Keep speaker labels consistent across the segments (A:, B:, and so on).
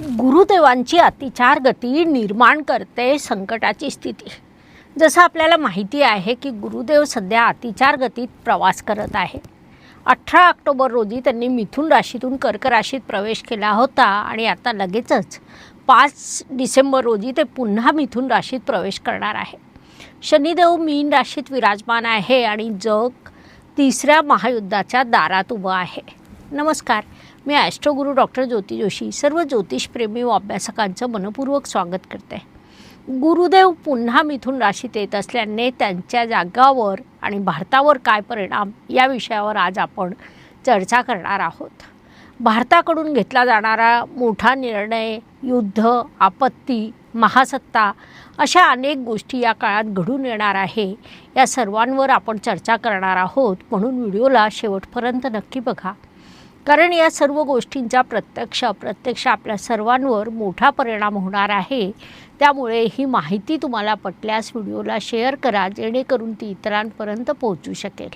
A: गुरुदेवांची अतिचार गती निर्माण करते संकटाची स्थिती. जसं आपल्याला माहिती आहे की गुरुदेव सध्या अतिचार गतीत प्रवास करत आहे. अठरा ऑक्टोबर रोजी त्यांनी मिथुन राशीतून कर्क राशीत प्रवेश केला होता आणि आता लगेचच पाच डिसेंबर रोजी ते पुन्हा मिथुन राशीत प्रवेश करणार आहे. शनिदेव मीन राशीत विराजमान आहे आणि जग तिसऱ्या महायुद्धाच्या दारात उभं आहे. नमस्कार. मी ॲस्ट्रोगुरू डॉक्टर ज्योती जोशी सर्व ज्योतिषप्रेमी व अभ्यासकांचं मनपूर्वक स्वागत करते. गुरुदेव पुन्हा मिथून राशीत येत असल्याने त्यांच्या जागावर आणि भारतावर काय परिणाम या विषयावर आज आपण चर्चा करणार आहोत. भारताकडून घेतला जाणारा मोठा निर्णय युद्ध आपत्ती महासत्ता अशा अनेक गोष्टी या काळात घडून येणार आहे. या सर्वांवर आपण चर्चा करणार आहोत म्हणून व्हिडिओला शेवटपर्यंत नक्की बघा. कारण या सर्व गोष्टींचा प्रत्यक्ष अप्रत्यक्ष आपल्या सर्वांवर मोठा परिणाम होणार आहे. त्यामुळे ही माहिती तुम्हाला पटल्यास व्हिडिओला शेअर करा जेणेकरून ती इतरांपर्यंत पोहोचू शकेल.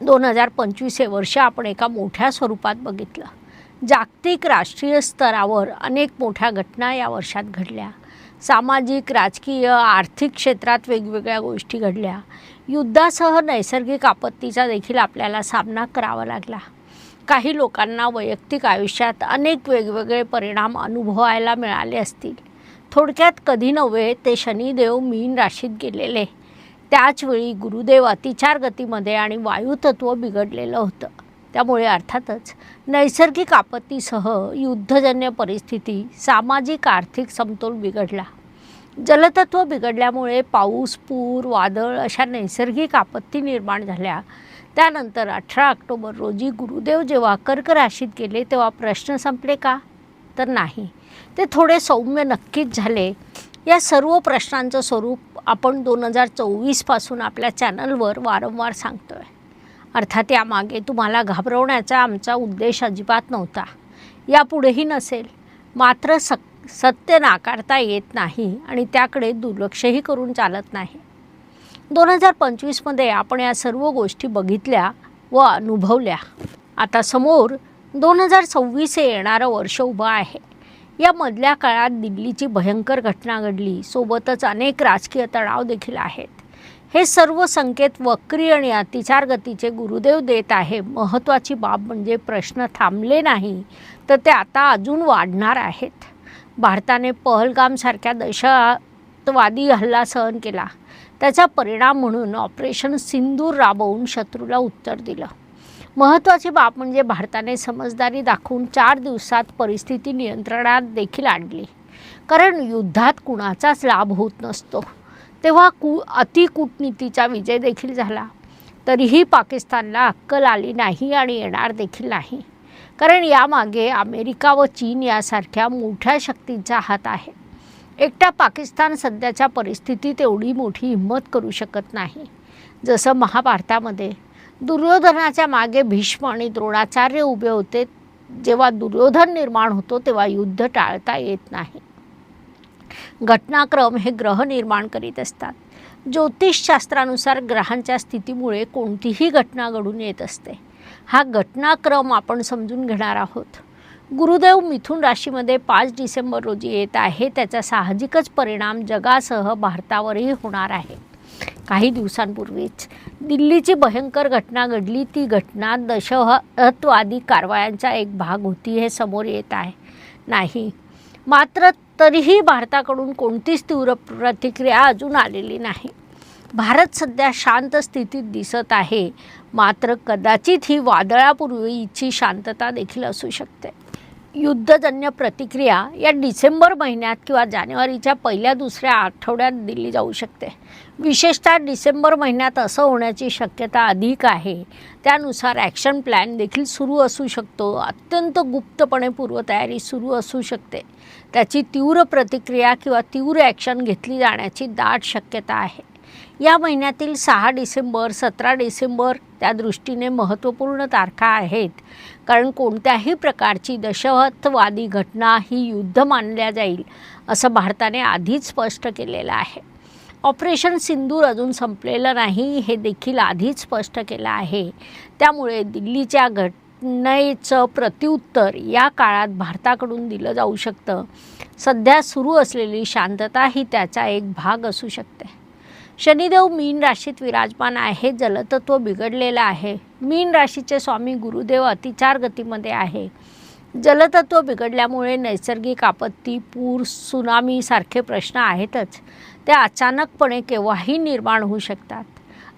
A: दोन हजार पंचवीस हे वर्ष आपण एका मोठ्या स्वरूपात बघितलं. जागतिक राष्ट्रीय स्तरावर अनेक मोठ्या घटना या वर्षात घडल्या. सामाजिक राजकीय आर्थिक क्षेत्रात वेगवेगळ्या गोष्टी घडल्या. युद्धासह नैसर्गिक आपत्तीचा देखील आपल्याला सामना करावा लागला. काही लोकांना वैयक्तिक आयुष्यात अनेक वेगवेगळे परिणाम अनुभवायला मिळाले असतील. थोडक्यात कधी नव्हे ते शनिदेव मीन राशीत गेलेले. त्याचवेळी गुरुदेव अतिचार गतीमध्ये आणि वायुतत्व बिघडलेलं होतं. त्यामुळे अर्थातच नैसर्गिक आपत्तीसह युद्धजन्य परिस्थिती सामाजिक आर्थिक समतोल बिघडला. जलतत्व बिघडल्यामुळे पाऊस पूर वादळ अशा नैसर्गिक आपत्ती निर्माण झाल्या. त्यानंतर अठरा ऑक्टोबर रोजी गुरुदेव जेव्हा कर्क राशीत गेले तेव्हा प्रश्न संपले का? तर नाही. ते थोडे सौम्य नक्कीच झाले. या सर्व प्रश्नांचं स्वरूप आपण दोन हजार चोवीसपासून आपल्या चॅनलवर वारंवार सांगतो आहे अर्थात यामागे तुम्हाला घाबरवण्याचा आमचा उद्देश अजिबात नव्हता. यापुढेही नसेल. मात्र सक सत्य नाकारता येत नाही आणि त्याकडे दुर्लक्षही करून चालत नाही. दोन हजार पंचवीसमध्ये आपण या सर्व गोष्टी बघितल्या व अनुभवल्या. आता समोर दोन हजार सव्वीस हे येणारं वर्ष उभं आहे. या मधल्या काळात दिल्लीची भयंकर घटना घडली. सोबतच अनेक राजकीय तणाव देखील आहेत. हे सर्व संकेत वक्री आणि अतिचार गतीचे गुरुदेव देत आहे. महत्त्वाची बाब म्हणजे प्रश्न थांबले नाही तर ते आता अजून वाढणार आहेत. भारताने पहलगामसारख्या दहशतवादी हल्ला सहन केला. त्याचा परिणाम म्हणून ऑपरेशन सिंदूर राबवून शत्रूला उत्तर दिलं. महत्त्वाची बाब म्हणजे भारताने समजदारी दाखवून चार दिवसात परिस्थिती नियंत्रणात देखील आणली. कारण युद्धात कुणाचाच लाभ होत नसतो. तेव्हा कु अतिकूटनीतीचा विजय देखील झाला. तरीही पाकिस्तानला अक्कल आली नाही आणि येणार देखील नाही. कारण यामागे अमेरिका व चीन यासारख्या मोठ्या शक्तींचा हात आहे. एकटा पाकिस्तान सध्याच्या परिस्थितीत एवढी मोठी हिंमत करू शकत नाही. जसं महाभारतामध्ये दुर्योधनाच्या मागे भीष्म आणि द्रोणाचार्य उभे होते जेव्हा दुर्योधन निर्माण होतो तेव्हा युद्ध टाळता येत नाही. घटनाक्रम हे ग्रह निर्माण करीत असतात. ज्योतिषशास्त्रानुसार ग्रहांच्या स्थितीमुळे कोणतीही घटना घडून येत असते. हा घटनाक्रम आपण समजून घेणार आहोत. गुरुदेव मिथुन राशीमध्ये पाच डिसेंबर रोजी येत आहे. त्याचा साहजिकच परिणाम जगासह भारतावरही होणार आहे. काही दिवसांपूर्वीच दिल्लीची भयंकर घटना घडली. ती घटना दहशतवादी कारवायांचा एक भाग होती हे समोर येत आहे. नाही मात्र तरीही भारताकडून कोणतीच तीव्र प्रतिक्रिया अजून आलेली नाही. भारत सध्या शांत स्थितीत दिसत आहे. मात्र कदाचित ही वादळापूर्वीची शांतता देखील असू शकते. युद्धजन्य प्रतिक्रिया या डिसेंबर महिन्यात किंवा जानेवारीच्या पहिल्या दुसऱ्या आठवड्यात दिली जाऊ शकते. विशेषतः डिसेंबर महिन्यात असं होण्याची शक्यता अधिक आहे. त्यानुसार ॲक्शन प्लॅन देखील सुरू असू शकतो. अत्यंत गुप्तपणे पूर्वतयारी सुरू असू शकते. त्याची तीव्र प्रतिक्रिया किंवा तीव्र ॲक्शन घेतली जाण्याची दाट शक्यता आहे. या महिन्यातील सहा डिसेंबर सतरा डिसेंबर त्या दृष्टीने महत्त्वपूर्ण तारखा आहेत. कारण कोणत्याही प्रकारची दशहतवादी घटना ही युद्ध मानल्या जाईल असं भारताने आधीच स्पष्ट केलेलं आहे. ऑपरेशन सिंदूर अजून संपलेलं नाही हे देखील आधीच स्पष्ट केलं आहे. त्यामुळे दिल्लीच्या घटनेचं प्रत्युत्तर या काळात भारताकडून दिलं जाऊ शकतं. सध्या सुरू असलेली शांतता ही त्याचा एक भाग असू शकते. शनिदेव मीन राशीत विराजमान आहे जलतत्व बिघडलेलं आहे. मीन राशीचे स्वामी गुरुदेव अतिचार गतीमध्ये आहे. जलतत्व बिघडल्यामुळे नैसर्गिक आपत्ती पूर सुनामी सारखे प्रश्न आहेतच. ते अचानकपणे केव्हाही निर्माण होऊ शकतात.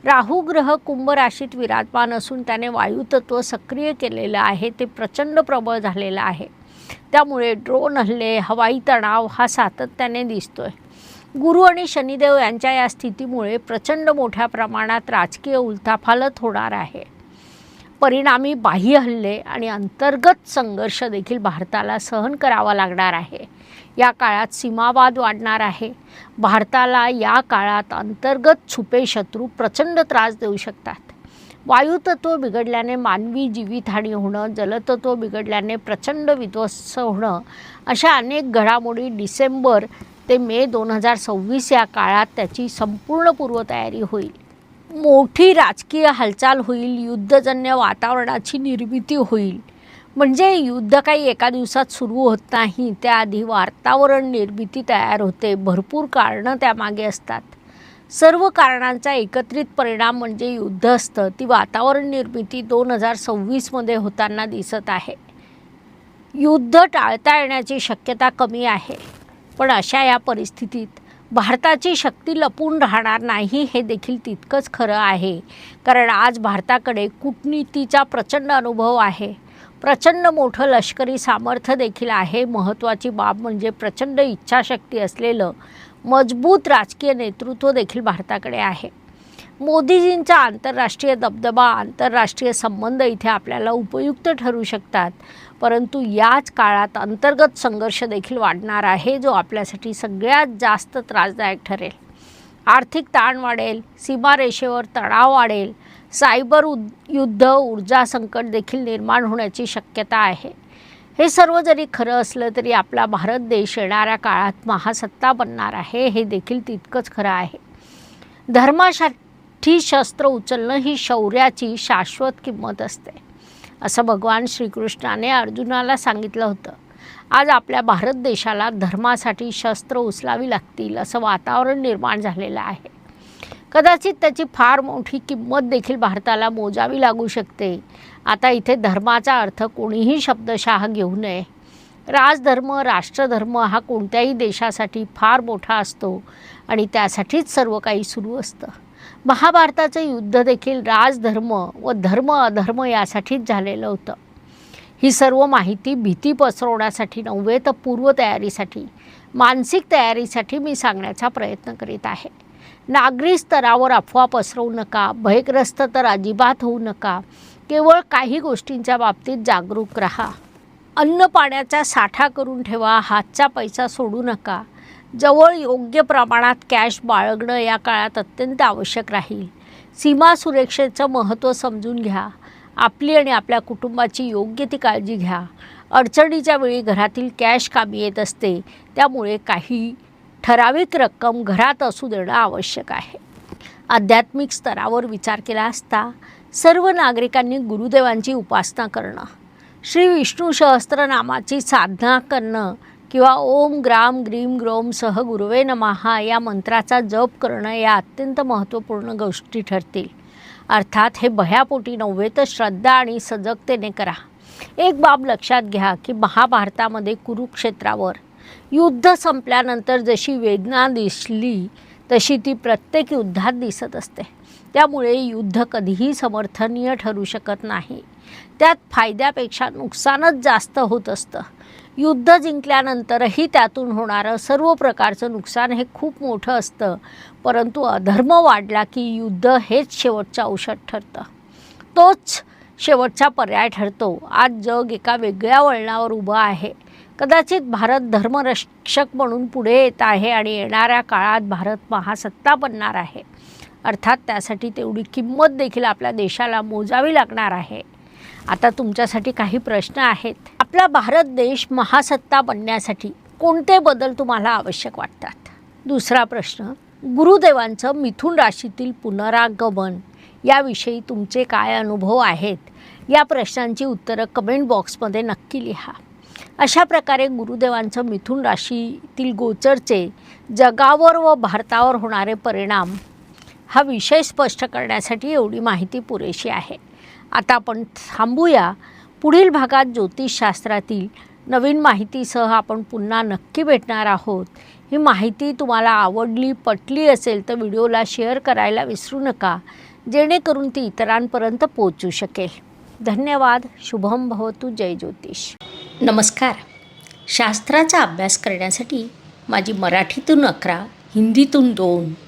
A: राहू ग्रह कुंभ राशीत विराजमान असून त्याने वायुतत्व सक्रिय केलेलं आहे ते प्रचंड प्रबळ झालेलं आहे. त्यामुळे ड्रोन हल्ले हवाई तणाव हा सातत्याने दिसतोय. गुरु आणि शनिदेव यांच्या या स्थितीमुळे प्रचंड मोठ्या प्रमाणात राजकीय उलथाफालत होणार आहे. परिणामी बाह्य हल्ले आणि अंतर्गत संघर्ष देखील भारताला सहन करावा लागणार आहे. या काळात सीमावाद वाढणार आहे. भारताला या काळात अंतर्गत छुपे शत्रू प्रचंड त्रास देऊ शकतात. वायुतत्व बिघडल्याने मानवी जीवितहानी होणं जलतत्व बिघडल्याने प्रचंड विध्वस्त होणं अशा अनेक घडामोडी डिसेंबर ते मे दोन हजार सव्वीस या काळात त्याची संपूर्ण पूर्वतयारी होईल. मोठी राजकीय हालचाल होईल युद्धजन्य वातावरणाची निर्मिती होईल. म्हणजे युद्ध काही एका दिवसात सुरू होत नाही त्याआधी वातावरण निर्मिती तयार होते भरपूर कारणं त्यामागे असतात. सर्व कारणांचा एकत्रित परिणाम म्हणजे युद्ध असतं ती वातावरण निर्मिती दोन हजार सव्वीसमध्ये होताना दिसत आहे. युद्ध टाळता येण्याची शक्यता कमी आहे. पण अशा या परिस्थितीत भारताची शक्ती लपून राहणार नाही हे देखील तितकंच खरं आहे. कारण आज भारताकडे कूटनीतीचा प्रचंड अनुभव आहे. प्रचंड मोठं लष्करी सामर्थ्य देखील आहे. महत्त्वाची बाब म्हणजे प्रचंड इच्छाशक्ती असलेलं मजबूत राजकीय नेतृत्व देखील भारताकडे आहे. मोदीजींचा आंतरराष्ट्रीय दबदबा आंतरराष्ट्रीय संबंध इथे आपल्याला उपयुक्त ठरू शकतात. परंतु याच काळात अंतर्गत संघर्ष देखील वाढणार आहे जो आपल्यासाठी सगळ्यात जास्त त्रासदायक ठरेल. आर्थिक ताण वाढेल सीमारेषेवर तणाव वाढेल सायबर उद युद्ध ऊर्जा संकट देखील निर्माण होण्याची शक्यता आहे. हे सर्व जरी खरं असलं तरी आपला भारत देश येणाऱ्या काळात महासत्ता बनणार आहे हे देखील तितकंच खरं आहे. धर्माशा मोठी शस्त्र उचलणं ही शौर्याची शाश्वत किंमत असते. असं भगवान श्रीकृष्णाने अर्जुनाला सांगितलं होतं. आज आपल्या भारत देशाला धर्मासाठी शस्त्र उचलावी लागतील असं वातावरण निर्माण झालेलं आहे. कदाचित त्याची फार मोठी किंमत देखील भारताला मोजावी लागू शकते. आता इथे धर्माचा अर्थ कोणीही शब्दशः घेऊ नये. राजधर्म राष्ट्रधर्म हा कोणत्याही देशासाठी फार मोठा असतो आणि त्यासाठीच सर्व काही सुरू असतं. महाभारताचं युद्ध देखील राजधर्म व धर्म अधर्म यासाठीच झालेलं होतं. ही सर्व माहिती भीती पसरवण्यासाठी नव्हे तर पूर्वतयारीसाठी मानसिक तयारीसाठी मी सांगण्याचा प्रयत्न करीत आहे. नागरी स्तरावर अफवा पसरवू नका भयग्रस्त तर अजिबात होऊ नका. केवळ काही गोष्टींच्या बाबतीत जागरूक राहा. अन्न पाण्याचा साठा करून ठेवा हातचा पैसा सोडू नका. जवळ योग्य प्रमाणात कॅश बाळगणं या काळात अत्यंत आवश्यक राहील. सीमा सुरक्षेचं महत्त्व समजून घ्या. आपली आणि आपल्या कुटुंबाची योग्य ती काळजी घ्या. अडचणीच्या वेळी घरातील कॅश कामी येत असते त्यामुळे काही ठराविक रक्कम घरात असू देणं आवश्यक आहे. आध्यात्मिक स्तरावर विचार केला असता सर्व नागरिकांनी गुरुदेवांची उपासना करणं. श्री विष्णू सहस्त्रनामाची साधना करणं किंवा ओम ग्राम ग्रीम ग्रोम सह गुरुवे नमहा या मंत्राचा जप करणं या अत्यंत महत्त्वपूर्ण गोष्टी ठरतील. अर्थात हे भयापोटी नव्हे तर श्रद्धा आणि सजगतेने करा. एक बाब लक्षात घ्या की महाभारतामध्ये कुरुक्षेत्रावर युद्ध संपल्यानंतर जशी वेदना दिसली तशी ती प्रत्येक युद्धात दिसत असते. त्यामुळे युद्ध कधीही समर्थनीय ठरू शकत नाही. त्यात फायद्यापेक्षा नुकसानच जास्त होत असतं. युद्ध जिंकल्यानंतरही त्यातून होणारं सर्व प्रकारचं नुकसान हे खूप मोठं असतं. परंतु अधर्म वाढला की युद्ध हेच शेवटचं औषध ठरतं. तोच शेवटचा पर्याय ठरतो. आज जग एका वेगळ्या वळणावर उभं आहे. कदाचित भारत धर्मरक्षक म्हणून पुढे येत आहे आणि येणाऱ्या काळात भारत महासत्ता बनणार आहे. अर्थात त्यासाठी तेवढी किंमत देखील आपल्या देशाला मोजावी लागणार आहे. आता तुमच्यासाठी काही प्रश्न आहेत. आपला भारत देश महासत्ता बनण्यासाठी कोणते बदल तुम्हाला आवश्यक वाटतात? दुसरा प्रश्न गुरुदेवांचं मिथुन राशीतील पुनरागमन याविषयी तुमचे काय अनुभव आहेत? या प्रश्नांची उत्तरं कमेंट बॉक्समध्ये नक्की लिहा. अशा प्रकारे गुरुदेवांचं मिथुन राशीतील गोचरचे जगावर व भारतावर होणारे परिणाम हा विषय स्पष्ट करण्यासाठी एवढी माहिती पुरेशी आहे. आता आपण थांबूया. पुढील भागात ज्योतिषशास्त्रातील नवीन माहितीसह आपण पुन्हा नक्की भेटणार आहोत. ही माहिती तुम्हाला आवडली पटली असेल तर व्हिडिओला शेअर करायला विसरू नका जेणेकरून ती इतरांपर्यंत पोहोचू शकेल. धन्यवाद. शुभम भवतु. जय ज्योतिष. नमस्कार. शास्त्राचा अभ्यास करण्यासाठी माझी मराठीतून अकरा हिंदीतून दोन